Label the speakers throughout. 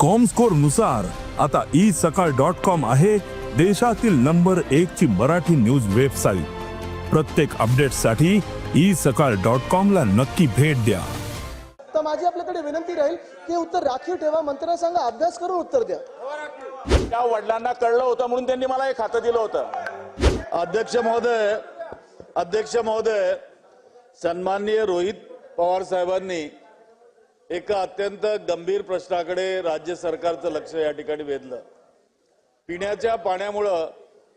Speaker 1: कॉमस्कोरनुसार आता ई सकाळ dot com आहे देशातील नंबर एक ची मराठी न्यूज वेबसाईट प्रत्येक अपडेटसाठी ई सकाळ डॉट कॉम ला नक्की भेट द्या.
Speaker 2: तर माझी आपल्याकडे विनंती राहील की हे उत्तर राखीव ठेवा मंत्र्यांना सांगा अभ्यास करून उत्तर द्या.
Speaker 3: त्या वडिलांना कळलं होतं म्हणून त्यांनी मला हे खातं दिलं होतं.
Speaker 4: अध्यक्ष महोदय अध्यक्ष महोदय सन्माननीय रोहित पवार साहेबांनी एका अत्यंत गंभीर प्रश्नाकडे राज्य सरकारचं लक्ष या ठिकाणी वेधलं. पिण्याच्या पाण्यामुळं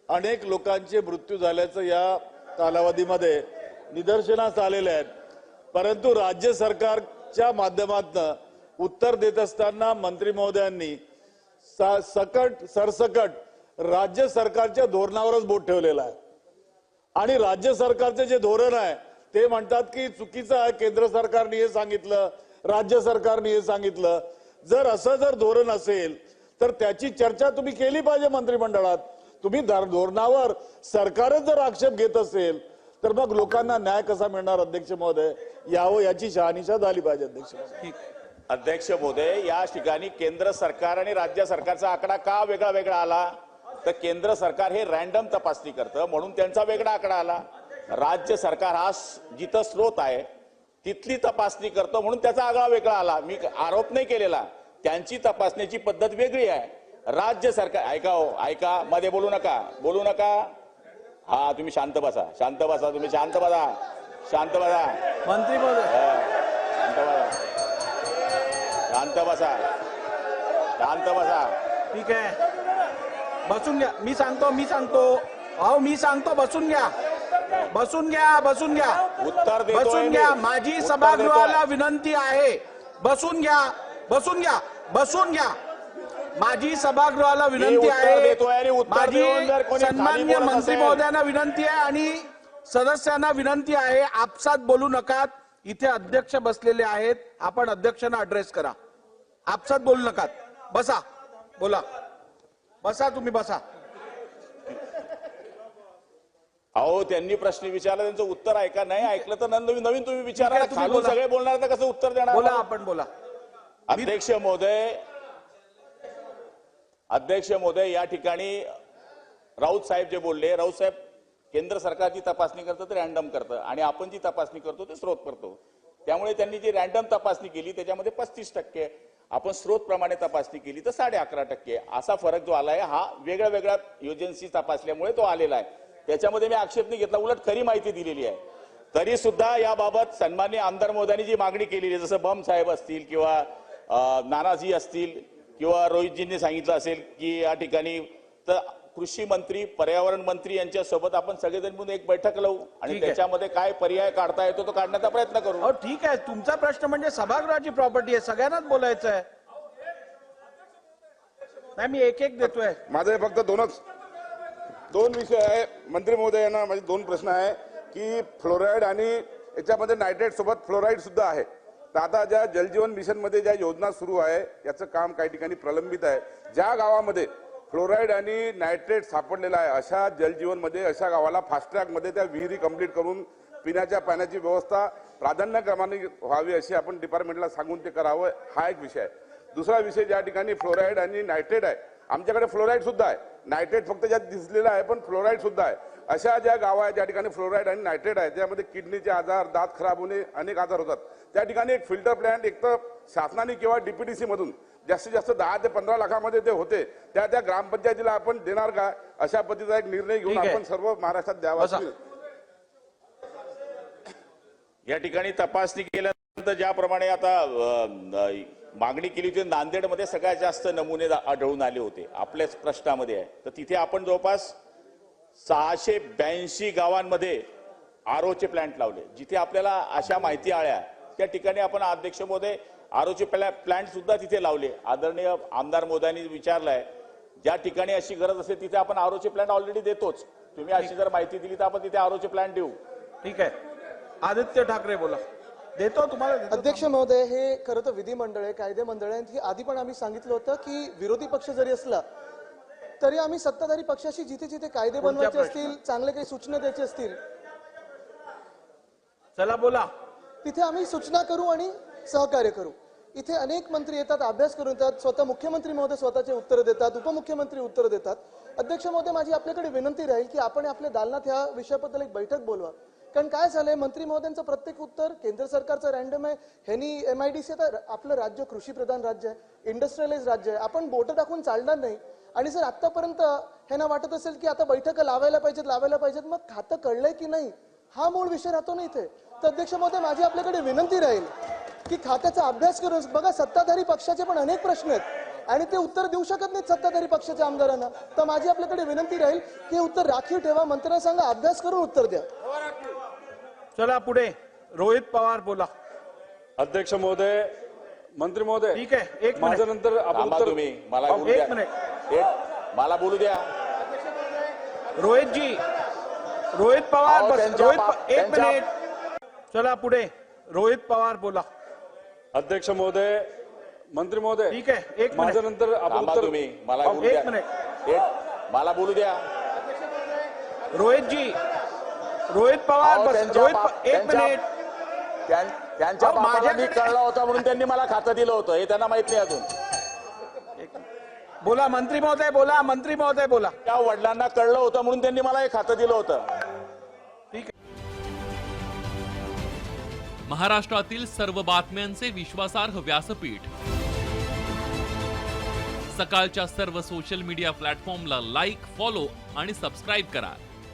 Speaker 4: अनेक लोकांचे मृत्यू झाल्याचं या कालावधीमध्ये निदर्शनास आलेले आहेत. परंतु राज्य सरकारच्या माध्यमातून उत्तर देत असताना मंत्री महोदयांनी सकट सरसकट राज्य सरकारच्या धोरणावरच बोट ठेवलेलं आहे. आणि राज्य सरकारचे जे धोरण आहे ते म्हणतात की चुकीचं आहे केंद्र सरकारने हे सांगितलं राज्य सरकारने हे सांगितलं. जर असं जर धोरण असेल तर त्याची चर्चा तुम्ही केली पाहिजे मंत्रिमंडळात. तुम्ही धर- धोरणावर सरकारच जर आक्षेप घेत असेल तर मग लोकांना न्याय कसा मिळणार अध्यक्ष महोदय? यावं याची शहानिशा झाली पाहिजे अध्यक्ष
Speaker 3: अध्यक्ष महोदय या ठिकाणी केंद्र सरकार आणि राज्य सरकारचा आकडा का वेगळा वेगळा आला? तर केंद्र सरकार हे रॅन्डम तपासणी करतं म्हणून त्यांचा वेगळा आकडा आला. राज्य सरकार हा जिथं स्रोत आहे तिथली तपासणी करतो म्हणून त्याचा आगळा वेगळा आला. मी आरोप नाही केलेला. त्यांची तपासण्याची पद्धत वेगळी आहे. राज्य सरकार ऐका हो ऐका मध्ये बोलू नका बोलू नका. हा तुम्ही शांत बसा शांत बसा तुम्ही शांत बसा शांत बसा.
Speaker 5: मंत्री
Speaker 3: शांत बसा. शांत बसा. शांत बसा.
Speaker 5: ठीक आहे. बसून घ्या. मी सांगतो मी सांगतो. अहो मी सांगतो बसून घ्या. बसून घ्या बसून घ्या.
Speaker 3: उत्तर
Speaker 5: बसून. घ्या. माझी सभागृहाला. विनंती आहे. बसून घ्या बसून घ्या बसून घ्या. माझी सभागृहाला विनंती आहे. माझी सन्मान्य मंत्री. महोदयांना विनंती आहे आणि सदस्यांना विनंती आहे आपसात बोलू नका इथे अध्यक्ष बसलेले आहेत. आपण अध्यक्षांना अड्रेस करा. आपसात बोलू नका बसा. बोला. बसा तुम्ही बसा.
Speaker 3: अहो त्यांनी प्रश्न विचारला त्यांचं उत्तर ऐका नाही ऐकलं तर नवीन नवीन तुम्ही विचारा
Speaker 5: तुम्ही
Speaker 3: खालून
Speaker 5: बोला.
Speaker 3: सगळे बोलणार तर कसं उत्तर
Speaker 5: बोला
Speaker 3: देणार
Speaker 5: आपण बोला.
Speaker 3: अध्यक्ष महोदय अध्यक्ष महोदय या ठिकाणी राऊत साहेब जे बोलले राऊत साहेब केंद्र सरकारची तपासणी करतं ते रॅन्डम करतं. आणि आपण जी तपासणी करतो ते स्रोत करतो. त्यामुळे त्यांनी जी रॅन्डम तपासणी केली त्याच्यामध्ये पस्तीस टक्के. आपण स्रोत प्रमाणे तपासणी केली तर साडे अकरा टक्के. असा फरक जो आलाय हा वेगळ्या वेगळ्या एजन्सी तपासल्यामुळे तो आलेला आहे. त्याच्यामध्ये मी आक्षेप नाही घेतला उलट खरी माहिती दिलेली आहे. तरी सुद्धा याबाबत सन्मान्य आमदार मोदयांनी जी मागणी केलेली आहे जसं बम साहेब असतील किंवा नानाजी असतील किंवा रोहितजींनी सांगितलं असेल की या ठिकाणी तर कृषी मंत्री पर्यावरण मंत्री यांच्या सोबत आपण सगळेजण मिळून एक बैठक लावू आणि. त्याच्यामध्ये काय पर्याय काढता येतो तो काढण्याचा प्रयत्न करू.
Speaker 5: अहो ठीक आहे. तुमचा प्रश्न म्हणजे सभागृहाची प्रॉपर्टी आहे. सगळ्यांनाच बोलायचं आहे नाही मी एक एक देतोय.
Speaker 6: माझे फक्त दोनच दोन विषय आहे. मंत्री महोदयांना माझे दोन प्रश्न आहे की फ्लोराईड आणि याच्यामध्ये नायट्रेट सोबत फ्लोराईड सुद्धा आहे. तर आता ज्या जलजीवन मिशनमध्ये ज्या योजना सुरू आहे याचं काम काही ठिकाणी प्रलंबित आहे. ज्या गावामध्ये फ्लोराईड आणि नायट्रेट सापडलेला आहे अशा जलजीवनमध्ये अशा गावाला फास्ट त्या विहिरी कंप्लीट करून पिण्याच्या पाण्याची व्यवस्था प्राधान्यक्रमाने व्हावी अशी आपण डिपार्टमेंटला सांगून ते करावं हा एक विषय आहे. दुसरा विषय ज्या ठिकाणी फ्लोराईड आणि नायट्रेट आहे आमच्याकडे फ्लोराईड सुद्धा आहे. नायट्रेट फक्त ज्यात दिसलेलं आहे पण फ्लोराईड सुद्धा आहे. अशा ज्या गाव आहेत ज्या ठिकाणी फ्लोराईड आणि नायट्रेट आहे त्यामध्ये किडनीचे आजार दात खराब होणे अनेक आजार होतात. त्या ठिकाणी एक फिल्टर प्लॅन्ट एक तर शासनाने किंवा डीपीडीसी मधून जास्तीत जास्त दहा ते पंधरा लाखामध्ये ते होते. त्या त्या ग्रामपंचायतीला आपण देणार का? अशा पद्धतीचा एक निर्णय घेऊन. आपण सर्व महाराष्ट्रात द्यावा.
Speaker 3: या ठिकाणी तपासणी केल्यानंतर ज्याप्रमाणे आता मागणी केली होती नांदेडमध्ये सगळ्यात जास्त नमुने आढळून आले होते. आपल्याच प्रश्नामध्ये आहे. तर तिथे आपण जवळपास सहाशे ब्याऐंशी गावांमध्ये आरोचे प्लांट लावले. जिथे आपल्याला अशा माहिती आल्या त्या ठिकाणी आपण अध्यक्ष मोदय आरोचे प्लांट सुद्धा तिथे लावले. आदरणीय आमदार मोदयांनी विचारलंय ज्या ठिकाणी अशी गरज असेल तिथे आपण आरोचे प्लांट ऑलरेडी देतोच. तुम्ही अशी जर माहिती दिली तर आपण तिथे आरोचे प्लांट देऊ.
Speaker 5: ठीक आहे. आदित्य ठाकरे बोला. देतो तुम्हाला.
Speaker 2: अध्यक्ष महोदय हे खरं तर विधिमंडळ आहे कायदे मंडळ आहे आधी पण आम्ही सांगितलं होतं की विरोधी पक्ष जरी असला तरी आम्ही सत्ताधारी पक्षाशी जिथे जिथे कायदे बनवायचे? असतील चांगले काही सूचना द्यायचे असतील
Speaker 5: चला बोला.
Speaker 2: तिथे आम्ही सूचना करू आणि सहकार्य करू. इथे अनेक मंत्री येतात अभ्यास करून येतात स्वतः मुख्यमंत्री महोदय स्वतःचे उत्तर देतात उपमुख्यमंत्री उत्तर देतात. अध्यक्ष महोदय माझी आपल्याकडे विनंती राहील की आपण आपल्या दालनात ह्या विषयाबद्दल एक बैठक बोलवा. कारण काय झालंय मंत्री महोदयांचं प्रत्येक उत्तर केंद्र सरकारचं रॅन्डम आहे. ह्यांनी एम आय डी सी आता आपलं राज्य कृषी प्रधान राज्य आहे इंडस्ट्रियलाइज राज्य आहे. आपण बोटं टाकून चालणार नाही. आणि जर आतापर्यंत ह्यांना वाटत असेल की आता बैठका लावायला पाहिजेत लावायला पाहिजेत मग खातं कळलंय की नाही? हा मूळ विषय राहतो ना इथे. तर अध्यक्ष महोदय माझी आपल्याकडे विनंती राहील की खात्याचा अभ्यास करून बघा सत्ताधारी पक्षाचे पण अनेक प्रश्न आहेत. आणि ते उत्तर देऊ शकत नाहीत सत्ताधारी पक्षाच्या आमदारांना. तर माझी आपल्याकडे विनंती राहील की उत्तर राखीव ठेवा मंत्र्यांना सांगा अभ्यास करून उत्तर द्या.
Speaker 5: चला पुढे. रोहित पवार बोला.
Speaker 4: अध्यक्ष महोदय मंत्री महोदय
Speaker 5: ठीक आहे एक
Speaker 4: माझ्या
Speaker 5: मिनिट
Speaker 4: नंतर आपण
Speaker 3: थांबा
Speaker 4: उत्तर
Speaker 3: तुम्ही मला बोलू
Speaker 5: एक
Speaker 3: द्या.
Speaker 5: मिनिट.
Speaker 3: एक- मला बोलू द्या.
Speaker 5: रोहित जी रोहित पवार
Speaker 3: अहो,
Speaker 5: बस
Speaker 3: त्यांच्या
Speaker 5: रोहित प- एक
Speaker 3: त्यांच्या-
Speaker 5: मिनिट. चला पुढे. रोहित पवार बोला.
Speaker 4: अध्यक्ष महोदय मंत्री महोदय
Speaker 5: ठीक आहे एक
Speaker 4: माझ्या
Speaker 5: मिनिट
Speaker 4: नंतर आपण
Speaker 3: थांबा
Speaker 4: उत्तर
Speaker 3: तुम्ही मला बोलू
Speaker 5: एक
Speaker 3: द्या.
Speaker 5: मिनिट.
Speaker 3: एक- मला बोलू द्या.
Speaker 5: रोहित जी रोहित पवार
Speaker 3: अहो,
Speaker 5: बस
Speaker 3: त्यांच्या
Speaker 5: रोहित
Speaker 3: बाप-
Speaker 5: एक
Speaker 3: त्यांच्या-
Speaker 5: मिनिट.
Speaker 3: त्यां- त्यांच्या
Speaker 5: अहो,
Speaker 3: बापाला मी
Speaker 5: माझ्याकडे-
Speaker 3: कळला होता म्हणून त्यांनी मला खातं दिलं होतं. हे त्यांना माहीत नाही अजून.
Speaker 5: बोला मंत्री महोदय बोला मंत्री महोदय बोला.
Speaker 3: त्या वडिलांना कळलं होतं म्हणून त्यांनी मला हे खातं दिलं होतं.
Speaker 5: ठीक आहे.
Speaker 7: महाराष्ट्रातील सर्व बातम्यांचे विश्वासार्ह व्यासपीठ. सकाळच्या सर्व सोशल मीडिया प्लॅटफॉर्मला लाईक फॉलो आणि सबस्क्राईब करा.